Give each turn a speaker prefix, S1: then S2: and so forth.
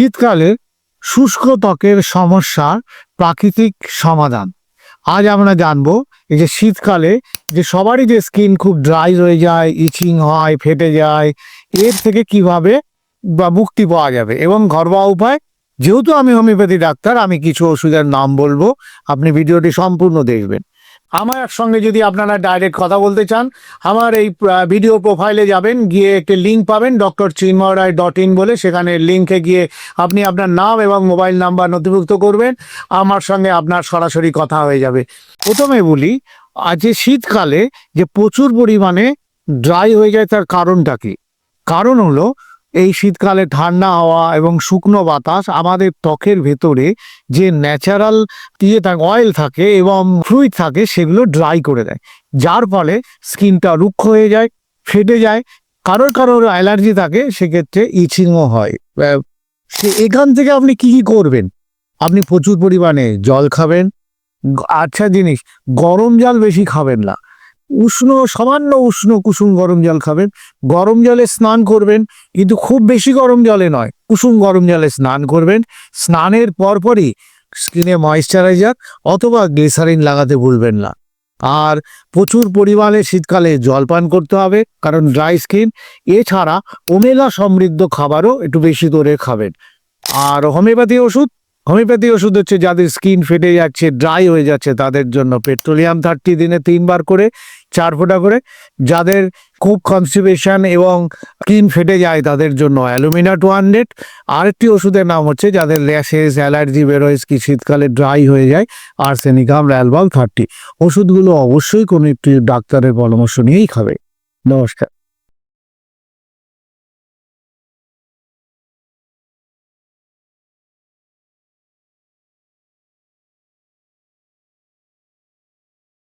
S1: শীতকালে শুষ্ক ত্বকের সমস্যার প্রাকৃতিক সমাধান। আজ আমরা জানব এই যে শীতকালে যে সবারই যে স্কিন খুব ড্রাই হয়ে যায়, ইচিং হয়, ফেটে যায়, এর থেকে কীভাবে বা মুক্তি পাওয়া যাবে এবং ঘরোয়া উপায়, যেহেতু আমি হোমিওপ্যাথি ডাক্তার, আমি কিছু ওষুধের নাম বলব। আপনি ভিডিওটি সম্পূর্ণ দেখবেন। আমার সঙ্গে যদি আপনারা ডাইরেক্ট কথা বলতে চান, আমার এই ভিডিও প্রোফাইলে যাবেন, গিয়ে একটি লিঙ্ক পাবেন doctor Chinmoy Roy dot in বলে। সেখানে লিঙ্কে গিয়ে আপনি আপনার নাম এবং মোবাইল নাম্বার নথিভুক্ত করবেন। আমার সঙ্গে আপনার সরাসরি কথা হয়ে যাবে। প্রথমে বলি, আজ শীতকালে যে প্রচুর পরিমাণে ড্রাই হয়ে যায় তার কারণটা কি? কারণ হলো এই শীতকালে ঠান্ডা হাওয়া এবং শুকনো বাতাস আমাদের ত্বকের ভেতরে যে ন্যাচারাল ইয়ে থাকে, অয়েল থাকে এবং ফ্রুইট থাকে সেগুলো ড্রাই করে দেয়। যার ফলে স্কিনটা রুক্ষ হয়ে যায়, ফেটে যায়, কারোর কারোর অ্যালার্জি থাকে, সেক্ষেত্রে ইচিংও হয়। সে এখান থেকে আপনি কি কি করবেন? আপনি প্রচুর পরিমাণে জল খাবেন। আচ্ছা জিনিস, গরম জল বেশি খাবেন না। উষ্ণ, সামান্য উষ্ণ কুসুম গরম জল খাবেন। গরম জলে স্নান করবেন, কিন্তু খুব বেশি গরম জলে নয়, কুসুম গরম জলে স্নান করবেন। স্নানের পরপরই স্কিনে ময়েশ্চারাইজার অথবা গ্লিসারিন লাগাতে ভুলবেন না। আর প্রচুর পরিমাণে শীতকালে জল পান করতে হবে, কারণ ড্রাই স্কিন এছাড়া ওমেগা সমৃদ্ধ খাবারও একটু বেশি করে খাবেন। আর হোমিওপ্যাথি ওষুধ হোমিওপ্যাথি ওষুধ হচ্ছে যাদের স্কিন ফেটে যাচ্ছে ড্রাই হয়ে যাচ্ছে, তাদের জন্য পেট্রোলিয়াম থার্টি দিনে তিনবার করে চার ফোঁটা করে, যাদের খুব কনস্টিপেশন এবং স্কিন ফেটে যায় তাদের জন্য অ্যালুমিনা টু হান্ড্রেড আরেকটি ওষুধের নাম হচ্ছে যাদের র্যাশেস, অ্যালার্জি বেরোয় কি শীতকালে ড্রাই হয়ে যায় আর্সেনিকাম র্যালবাল থার্টি ওষুধগুলো অবশ্যই কোনো একটি ডাক্তারের পরামর্শ নিয়েই খাবে। নমস্কার।